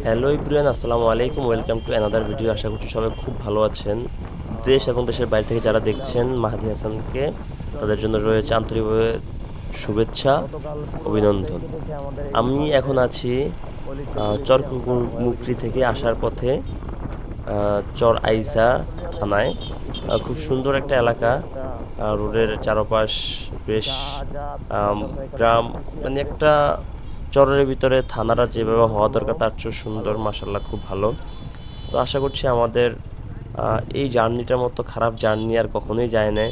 Hello ইব্রিয়ান আসসালামু আলাইকুম welcome to another video আশা করছি সবাই খুব ভালো আছেন। দেশ এবং দেশের বাইরে থেকে যারা দেখছেন মাহাদি হাসানকে, তাদের জন্য রয়েছে আন্তরিকভাবে শুভেচ্ছা, অভিনন্দন। আমি এখন আছি চরকুমুকরি থেকে আসার পথে চর আইসা থানায়। খুব সুন্দর একটা এলাকা। রোডের চারপাশ বেশ গ্রাম মানে একটা চরের ভিতরে থানারা যেভাবে হওয়া দরকার, তার চেয়ে সুন্দর মাসাল্লাহ খুব ভালো। তো আশা করছি আমাদের এই জার্নিটার মতো খারাপ জার্নি আর কখনোই যায় না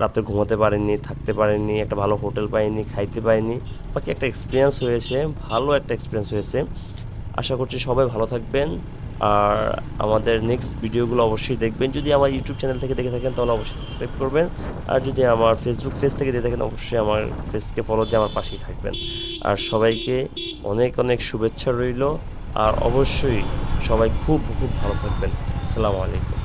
রাতে ঘুমাতে পারিনি, থাকতে পারিনি, একটা ভালো হোটেল পাইনি, খাইতে পাইনি। বাকি একটা এক্সপিরিয়েন্স হয়েছে, ভালো একটা এক্সপিরিয়েন্স হয়েছে। আশা করছি সবাই ভালো থাকবেন। আর আমাদের নেক্সট ভিডিওগুলো অবশ্যই দেখবেন। যদি আমার ইউটিউব চ্যানেল থেকে দেখে থাকেন, তাহলে অবশ্যই সাবস্ক্রাইব করবেন। আর যদি আমার ফেসবুক পেজ থেকে দেখে থাকেন, অবশ্যই আমার পেজকে ফলো দিয়ে আমার পাশেই থাকবেন। আর সবাইকে অনেক অনেক শুভেচ্ছা রইল। আর অবশ্যই সবাই খুব খুব ভালো থাকবেন। আসসালামু আলাইকুম।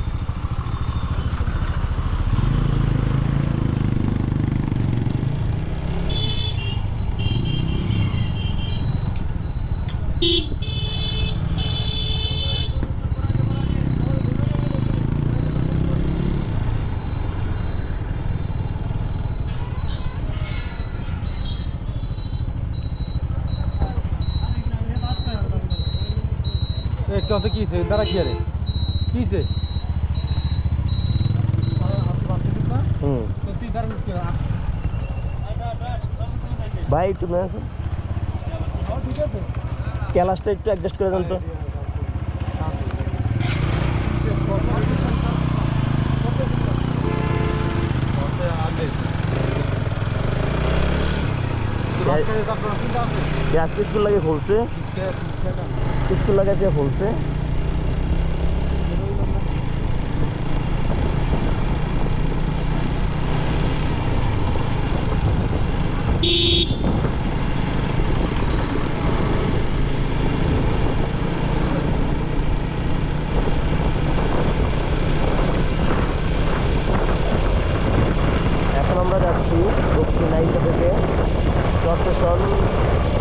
একটু অত কিছে দাঁড়া কি আরে? কিছে ভাই একটু ঠিক ক্যালাসটা একটু অ্যাডজাস্ট করে দেন তো। গ্যাস স্কুল লাগে খুলছে স্কুল লাগাতে খুলছে আমরা যাচ্ছি দক্ষিণ আইসা থেকে। চট্টেশন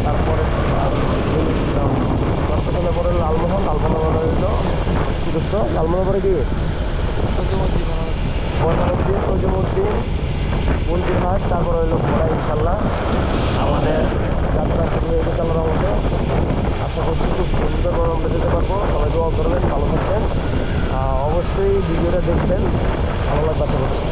তারপরে চট্টেশনের পরে লালমোহন লালমোহন কি দোস্ত লালমোহন পরে কি? বর্ণানুদ্দিন তৈজমুদ্দিন মন্দিরহাট তারপর হইল ঘোড়া ইনশাল্লাহ আমাদের যাত্রা শুরু হয়ে গেছে আল্লাহর মধ্যে আশা করছি খুব সুন্দরভাবে আমরা যেতে পারব। সবাই দোয়া করবেন, ভালো থাকবেন। অবশ্যই ভিডিওটা দেখবেন। ভালো লাগবে আশা করছি।